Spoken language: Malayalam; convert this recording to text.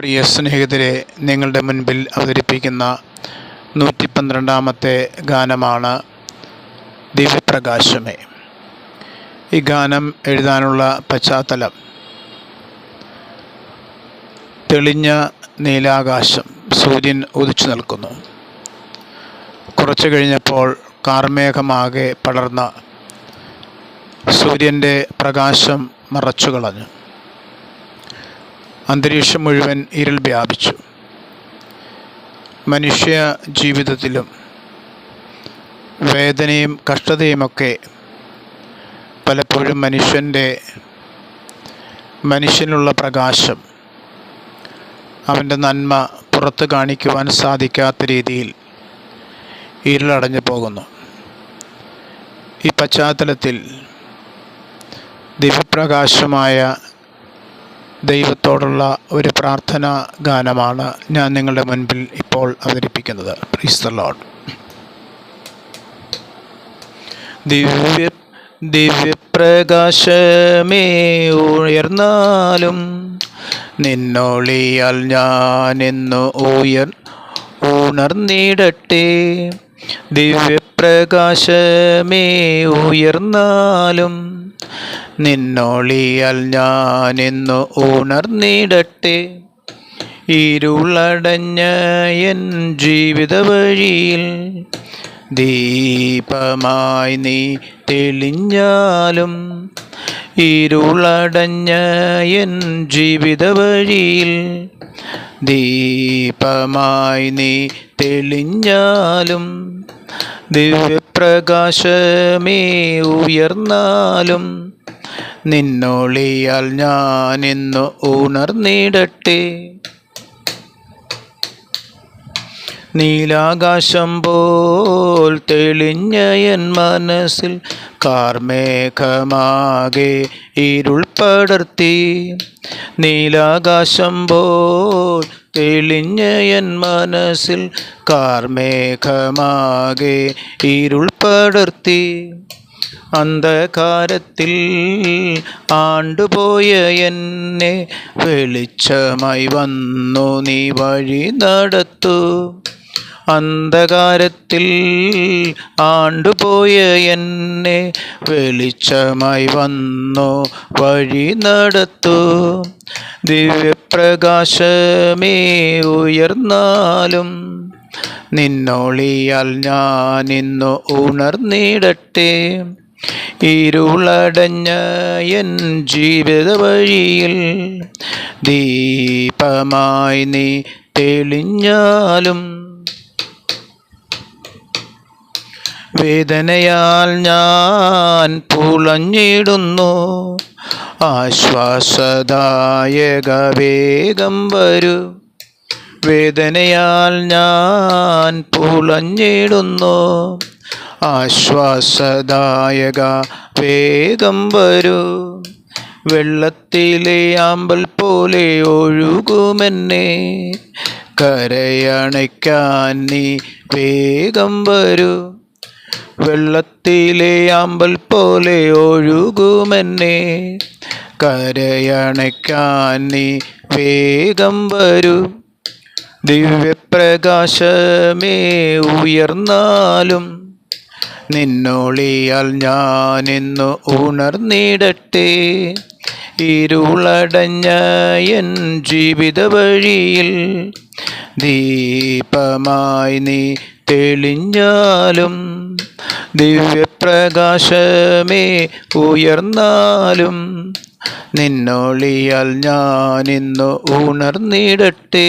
പ്രിയ സ്നേഹിതരെ നിങ്ങളുടെ മുൻപിൽ അവതരിപ്പിക്കുന്ന നൂറ്റി പന്ത്രണ്ടാമത്തെ ഗാനമാണ് ദിവ്യപ്രകാശമേ. ഈ ഗാനം എഴുതാനുള്ള പശ്ചാത്തലം. തെളിഞ്ഞ നീലാകാശം സൂര്യൻ ഉദിച്ചു നിൽക്കുന്നു. കുറച്ചു കഴിഞ്ഞപ്പോൾ കാർമേഘമാകെ പടർന്ന സൂര്യന്റെ പ്രകാശം മറച്ചു കളഞ്ഞു അന്തരീക്ഷം മുഴുവൻ ഇരുൾ വ്യാപിച്ചു. മനുഷ്യ ജീവിതത്തിലും വേദനയും കഷ്ടതയുമൊക്കെ പലപ്പോഴും മനുഷ്യന്റെ മനുഷ്യനുള്ള പ്രകാശം അവന്റെ നന്മ പുറത്ത് കാണിക്കുവാൻ സാധിക്കാത്ത രീതിയിൽ ഇരുളടഞ്ഞു പോകുന്നു. ഈ പശ്ചാത്തലത്തിൽ ദിവ്യപ്രകാശമായ ദൈവത്തോടുള്ള ഒരു പ്രാർത്ഥന ഗാനമാണ് ഞാൻ നിങ്ങളുടെ മുൻപിൽ ഇപ്പോൾ അവതരിപ്പിക്കുന്നത്. പ്രീസ് ലോഡ് ദിവ്യ ദിവ്യപ്രകാശമേ ഉയർന്നാലും നിന്നോളിയാൽ ഞാൻ എന്ന് ഉയർ ഉണർന്നിടട്ടെ. ദിവ്യപ്രകാശമേ ഉയർന്നാലും നിന്നോളിയാൽ ഞാൻ ഇന്ന് ഉണർന്നിടട്ടെ. ഇരുളടഞ്ഞ എൻ ജീവിത വഴിയിൽ ദീപമായി നീ തെളിഞ്ഞാലും ഇരുളടഞ്ഞ എൻ ജീവിത വഴിയിൽ ദീപമായി നീ തെളിഞ്ഞാലും ദിവ്യപ്രകാശമേ ഉയർന്നാലും നിന്നോളിയാൽ ഞാൻ ഇന്ന് ഉണർന്നിടട്ടെ. നീലാകാശം പോൽ തെളിഞ്ഞ എൻ മനസ്സിൽ കാർമേഘമാകെ ഇരുൾ പടർത്തി നീലാകാശം പോൽ തെളിഞ്ഞ എൻ മനസ്സിൽ കാർമേഘമാകെ ഇരുൾ പടർത്തി അന്ധകാരത്തിൽ ആണ്ടുപോയ എന്നെ വെളിച്ചമായി വന്നു നീ വഴി നടത്തു. അന്ധകാരത്തിൽ ആണ്ടുപോയ എന്നെ വെളിച്ചമായി വന്നു വഴി നടത്തു. ദിവ്യപ്രകാശമേ ഉയർന്നാലും നിന്നോളിയാൽ ഞാൻ നിന്നു ഉണർന്നിടട്ടെ. ഇരുളടഞ്ഞ എൻ ജീവിത വഴിയിൽ ദീപമായി നീ തെളിഞ്ഞാലും വേദനയാൽ ഞാൻ പുളഞ്ഞിടുന്നു. ആശ്വാസദായക വേഗം വരൂ. വേദനയാൽ ഞാൻ പുളഞ്ഞിടുന്നു. ആശ്വാസദായക വേഗം വരൂ. വെള്ളത്തിലെ ആമ്പൽ പോലെ ഒഴുകുമെന്നെ. കരയണയ്ക്കാൻ നീ വേഗം വരൂ. വെള്ളത്തിലെ ആമ്പൽ പോലെ ഒഴുകുമെന്നെ. കരയണയ്ക്കാൻ നീ വേഗം വരൂ. ദിവ്യപ്രകാശമേ ഉയർന്നാലും നിന്നോളിയാൽ ഞാൻ ഇന്ന് ഉണർന്നിടട്ടെ. ഇരുളടഞ്ഞ എൻ ജീവിത വഴിയിൽ ദീപമായി നീ തെളിഞ്ഞാലും ദിവ്യപ്രകാശമേ ഉയർന്നാലും നിന്നോളിയാൽ ഞാൻ ഇന്ന് ഉണർന്നിടട്ടെ.